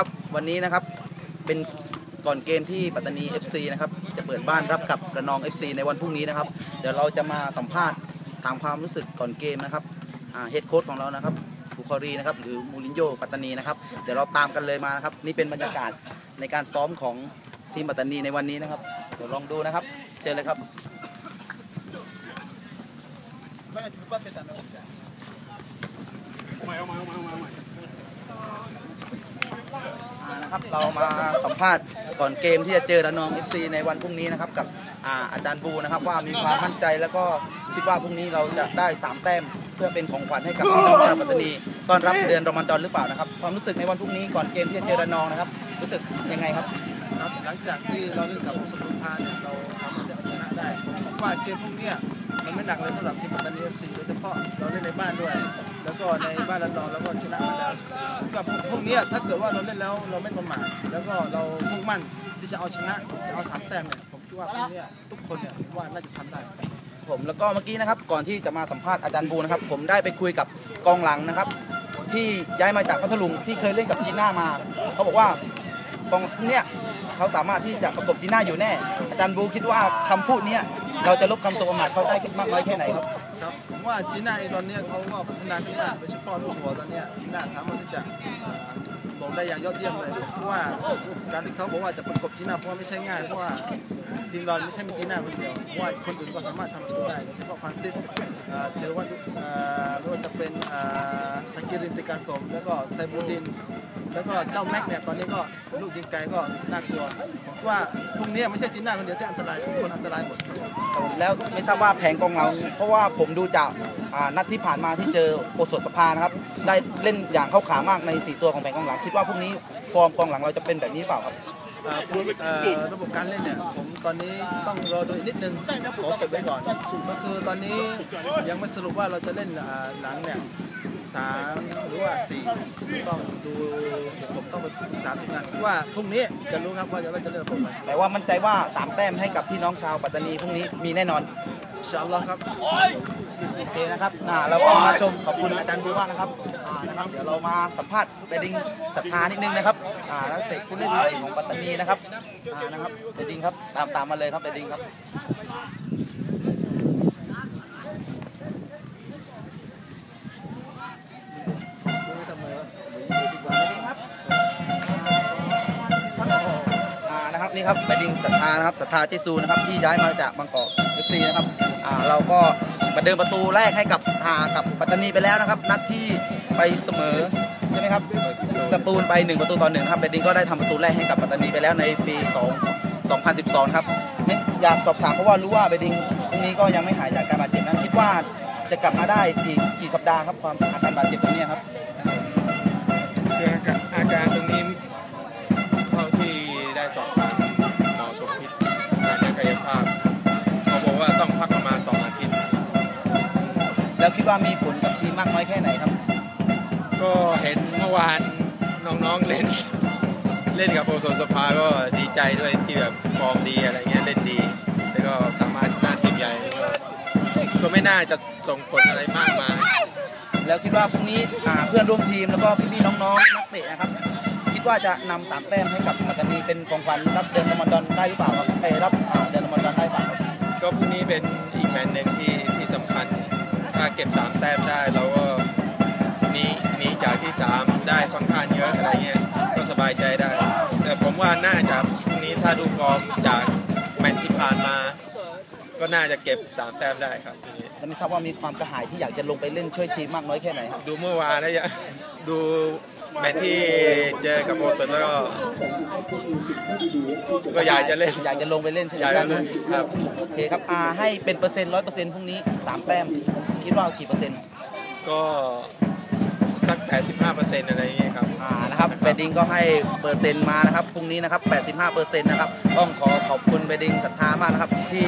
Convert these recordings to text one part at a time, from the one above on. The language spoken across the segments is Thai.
นะครับ วันนี้นะครับเป็นก่อนเกมที่ปัตตานี FC นะครับจะเปิดบ้านรับกับระนอง FC ในวันพรุ่งนี้นะครับ เดี๋ยวเราจะมาสัมภาษณ์ถามความรู้สึกก่อนเกมนะครับเฮดโค้ชของเรานะครับบุคอรีนะครับหรือมูรินโญ่ปัตตานีนะครับเดี๋ยวเราตามกันเลยมานะครับนี่เป็นบรรยากาศในการซ้อมของทีมปัตตานีในวันนี้นะครับเดี๋ยวลองดูนะครับเชิญเลยครับ อ่า นะครับเรามาสัมภาษณ์ก่อนเกมที่จะเจอระนอง FC ในวันพรุ่งนี้นะครับกับอาอาจารย์บูนะครับว่ามีความมั่นใจแล้วก็คิดว่าพรุ่งนี้เราจะได้ 3 แต้มเพื่อเป็นของขวัญให้กับพี่น้องชาวปัตตานีตอนรับเดือนรอมฎอนหรือเปล่านะครับความรู้สึกในวันพรุ่งนี้ก่อนเกมที่จะเจอระนองนะครับ รู้สึกยังไงครับครับหลังจากที่เราเล่นกับสมุทรพาเนี่ยเราสามารถจะเอาชนะได้ผมว่าเกมพวกเนี้ย มันไม่หนักเลยสำหรับทีมปัตตานีเอฟซีโดยเฉพาะเราเล่นในบ้านด้วย แล้วก็ในบ้านระนองแล้วก็ชนะมาแล้วกับพวกนี้ถ้าเกิดว่าเราเล่นแล้วเราไม่ประมาทแล้วก็เรามุ่งมั่นที่จะเอาชนะจะเอาสามแต้มเนี่ยผมคิดว่าพวกนี้ทุกคนเนี่ยผมว่าน่าจะทำได้ผมแล้วก็เมื่อกี้นะครับก่อนที่จะมาสัมภาษณ์อาจารย์บูนะครับ ผมได้ไปคุยกับกองหลังนะครับ ที่ย้ายมาจากพัทลุงที่เคยเล่นกับจีน่ามา เขาบอกว่า กองเนี้ยเขาสามารถที่จะประกบจีน่าอยู่แน่ อาจารย์บูคิดว่าคำพูดเนี้ยเราจะลบคำสบประมาทเขาได้มากน้อยแค่ไหนครับครับผมว่าจีน่าเองตอนเนี้ยเขาก็พัฒนาขึ้นมากโดยเฉพาะลูกหัวตอนเนี้ยจีน่าสามารถที่จะบอกได้อย่างยอดเยี่ยมเลยเพราะว่าการที่เขาบอกว่าจะประกบจีน่าเพราะว่าไม่ใช่ง่ายเพราะว่าทีมเราไม่ใช่มีจีน่าคนเดียวเพราะว่าคนอื่นก็สามารถทำประตูได้โดยเฉพาะฟรานซิสเอ่อเทลวันเอ่อไม่ว่าจะเป็นสกิรินติการสมแล้วก็ไซบูดิน แล้วก็เจ้าแม็กเนี่ยตอนนี้ก็ลูกยิงไกลก็น่ากลัวว่าพรุ่งนี้ไม่ใช่จีน่าคนเดียวที่อันตรายทุกคนอันตรายหมดครับแล้วไม่ทราบว่าแผงกองหลังเพราะว่าผมดูจากนัดที่ผ่านมาที่เจอโอสถสภานะครับได้เล่นอย่างเข้าขามากในสี่ตัวของแผงกองหลัง คิดว่าพรุ่งนี้ฟอร์มกองหลังเราจะเป็นแบบนี้เปล่าครับ เอ่อพวกเอ่อระบบการเล่นเนี่ยผมตอนนี้ต้องรอดูอีกนิดนึงขอเก็บไว้ก่อนก็คือตอนนี้ยังไม่สรุปว่าเราจะเล่นอ่าหลังเนี่ยสามหรือว่าสี่ต้องดูเดี๋ยวผมต้องไปปรึกษาทีมงานว่าพรุ่งนี้จะรู้ครับว่าเราจะเล่นระบบอะไรแต่ว่ามั่นใจว่า 3 แต้มให้กับพี่น้องชาวปัตตานีพรุ่งนี้มีแน่นอนอินชาอัลลอฮ์ครับ โอเคนะครับอ่าเราก็มาชมขอบคุณอาจารย์บูมากนะครับอ่านะครับ เดี๋ยวเรามาสัมภาษณ์เบดิงศรัทธานิดนึงนะครับอ่านักเตะผู้เล่นใหม่ของปัตตานีนะครับอ่านะครับเบดิงครับตามตามมาเลยครับเบดิงครับอ่านะครับนี่ครับเบดิงศรัทธานะครับศรัทธาเจซูนะครับที่ย้ายมาจากบางกอกเอฟซีนะครับ อ่าเราก็มาเดินประตูแรกให้กับทากับปัตตานีไปแล้วนะครับ นัดที่ไปเสมอใช่ไหมครับสตูลไป 1 ประตูต่อหนึ่งนะครับเบดิงก็ได้ทำประตูแรกให้กับปัตตานีไปแล้วในปี 2 2012 ครับอยากสอบถามเพราะว่ารู้ว่าเบดิงตรงนี้ก็ยังไม่หายจากการบาดเจ็บนะคิดว่าจะกลับมาได้กี่กี่สัปดาห์ครับความอาการบาดเจ็บตรงนี้ครับ วคิดว่ามีผลกับทีมมากน้อยแค่ไหนครับ ก็เห็นเมื่อวานน้องๆเล่น เล่นกับโอโซนสภาก็ดีใจด้วยที่แบบฟอร์มดีอะไรเงี้ยเล่นดี แล้วก็สามารถชนะทีมใหญ่ก็ก็ไม่น่าจะส่งผลอะไรมากมายแล้วคิดว่าพรุ่งนี้อ่าเพื่อนร่วมทีมแล้วก็พี่ๆน้องๆนักเตะนะครับ คิดว่าจะนำสามแต้มให้กับปัตตานีเป็นของขวัญรับเดือนรอมฎอนได้หรือเปล่าครับไปรับอ่าเดือนรอมฎอนได้หรือเปล่าครับก็พรุ่งนี้เป็นอีกแมตช์หนึ่งที่ที่สำคัญ ถ้าเก็บสามแต้มได้เราก็หนีหนีจากที่สามได้ค่อนข้างเยอะอะไรเงี้ยก็สบายใจได้ แต่ผมว่าน่าจะพรุ่งนี้ถ้าดูฟอร์มจากแมตช์ที่ผ่านมา ก็น่าจะเก็บสามแต้มได้ครับทีนี้แล้วไม่ทราบว่ามีความกระหายที่อยากจะลงไปเล่นช่วยทีมมากน้อยแค่ไหนครับดูเมื่อวานแล้วยังดู แมตช์ที่เจอกับโอสถแล้วก็ก็อยากจะเล่น อยากจะลงไปเล่นใช่ไหมอยากครัจะบเล่นครับ โอเคครับอ่าให้เป็นเปอร์เซ็นต์ร้อยเปอร์เซ็นต์พรุ่งนี้สามแต้ม คิดว่ากี่เปอร์เซ็นต์ก็สัก 85%อะไรอย่างเงี้ยครับ อ่านะครับเบดดิงก็ให้เปอร์เซ็นต์มานะครับพรุ่งนี้นะครับ85เปอร์เซ็นต์นะครับต้องขอขอบคุณเบดดิงศรัทธามากนะครับที่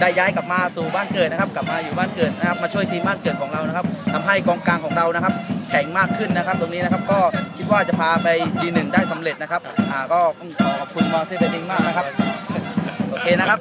ได้ย้ายกลับมาสู่บ้านเกิดนะครับกลับมาอยู่บ้านเกิดนะครับมาช่วยทีมบ้านเกิดของเรานะครับทำให้กองกลางของเรานะครับ แข็งมากขึ้นนะครับ ตรงนี้นะครับก็คิดว่าจะพาไปดีหนึ่งได้สำเร็จนะครับ อ่าก็ต้องขอขอบคุณมอร์เซเบดิงมากนะครับ โอเคนะครับ